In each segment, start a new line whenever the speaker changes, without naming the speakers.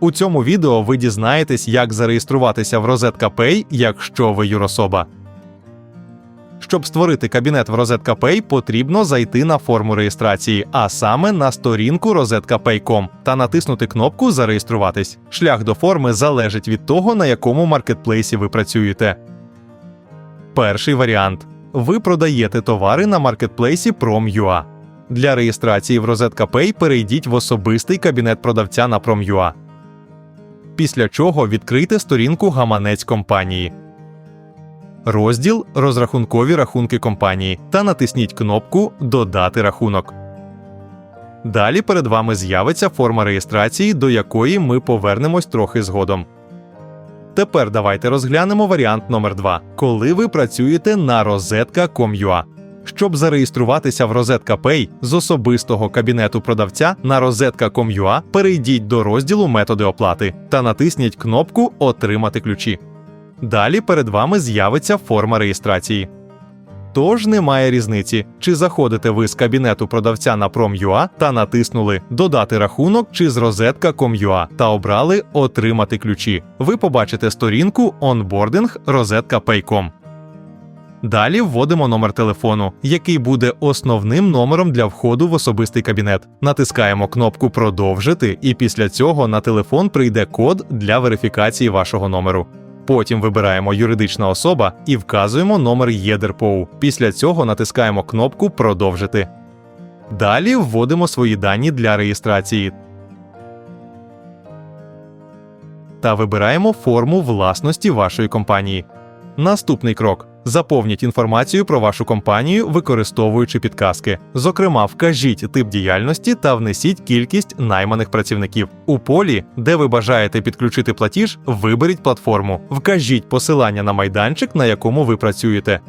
У цьому відео ви дізнаєтесь, як зареєструватися в Розетка Pay, якщо ви юрособа. Щоб створити кабінет в Розетка Pay, потрібно зайти на форму реєстрації, а саме на сторінку rozetkapay.com та натиснути кнопку Зареєструватись. Шлях до форми залежить від того, на якому маркетплейсі ви працюєте. Перший варіант: ви продаєте товари на маркетплейсі Prom.ua. Для реєстрації в Розетка Pay перейдіть в особистий кабінет продавця на Prom.ua. Після чого відкрийте сторінку гаманець компанії. Розділ Розрахункові рахунки компанії та натисніть кнопку Додати рахунок. Далі перед вами з'явиться форма реєстрації, до якої ми повернемось трохи згодом. Тепер давайте розглянемо варіант номер 2 коли ви працюєте на розетка.com.ua. Щоб зареєструватися в Розетка Pay з особистого кабінету продавця на розетка.com.ua, перейдіть до розділу Методи оплати та натисніть кнопку Отримати ключі. Далі перед вами з'явиться форма реєстрації. Тож немає різниці, чи заходите ви з кабінету продавця на Prom.ua та натиснули Додати рахунок чи з розетка.com.ua та обрали Отримати ключі. Ви побачите сторінку Onboarding Розетка Pay.com. Далі вводимо номер телефону, який буде основним номером для входу в особистий кабінет. Натискаємо кнопку Продовжити, і після цього на телефон прийде код для верифікації вашого номеру. Потім вибираємо юридична особа і вказуємо номер ЄДРПОУ. Після цього натискаємо кнопку Продовжити. Далі вводимо свої дані для реєстрації та вибираємо форму власності вашої компанії. Наступний крок: заповніть інформацію про вашу компанію, використовуючи підказки. Зокрема, вкажіть тип діяльності та внесіть кількість найманих працівників. У полі, де ви бажаєте підключити платіж, виберіть платформу. Вкажіть посилання на майданчик, на якому ви працюєте.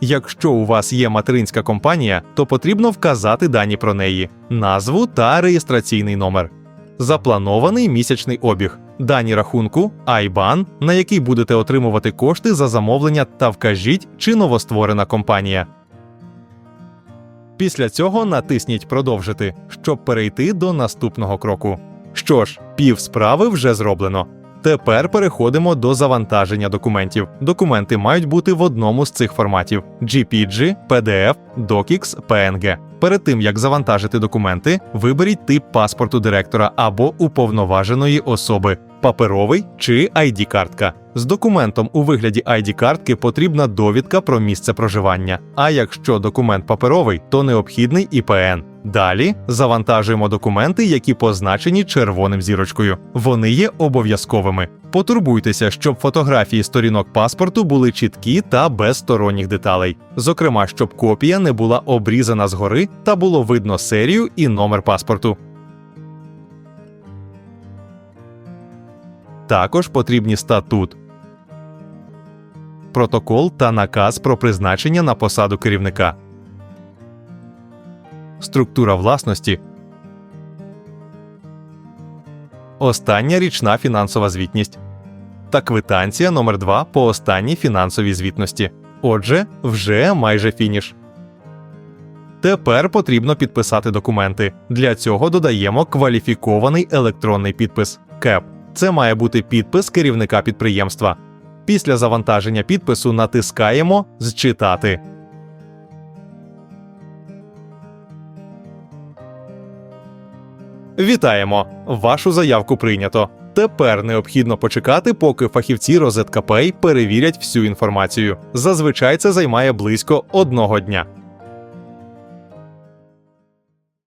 Якщо у вас є материнська компанія, то потрібно вказати дані про неї, назву та реєстраційний номер запланований місячний обіг, дані рахунку, IBAN, на який будете отримувати кошти за замовлення та вкажіть, чи новостворена компанія. Після цього натисніть Продовжити, щоб перейти до наступного кроку. Що ж, пів справи вже зроблено. Тепер переходимо до завантаження документів. Документи мають бути в одному з цих форматів: GPG, PDF, DocX, PNG. Перед тим як завантажити документи, виберіть тип паспорту директора або уповноваженої особи паперовий чи ID-картка. З документом у вигляді ID-картки потрібна довідка про місце проживання. А якщо документ паперовий, то необхідний ІПН. Далі завантажуємо документи, які позначені червоним зірочкою. Вони є обов'язковими. Потурбуйтеся, щоб фотографії сторінок паспорту були чіткі та без сторонніх деталей. Зокрема, щоб копія не була обрізана згори та було видно серію і номер паспорту. Також потрібні статут, протокол та наказ про призначення на посаду керівника, структура власності, остання річна фінансова звітність та квитанція номер 2 по останній фінансовій звітності. Отже, вже майже фініш. Тепер потрібно підписати документи. Для цього додаємо кваліфікований електронний підпис КЕП. Це має бути підпис керівника підприємства. Після завантаження підпису натискаємо Зчитати. Вітаємо! Вашу заявку прийнято. Тепер необхідно почекати, поки фахівці Розетка перевірять всю інформацію. Зазвичай це займає близько одного дня.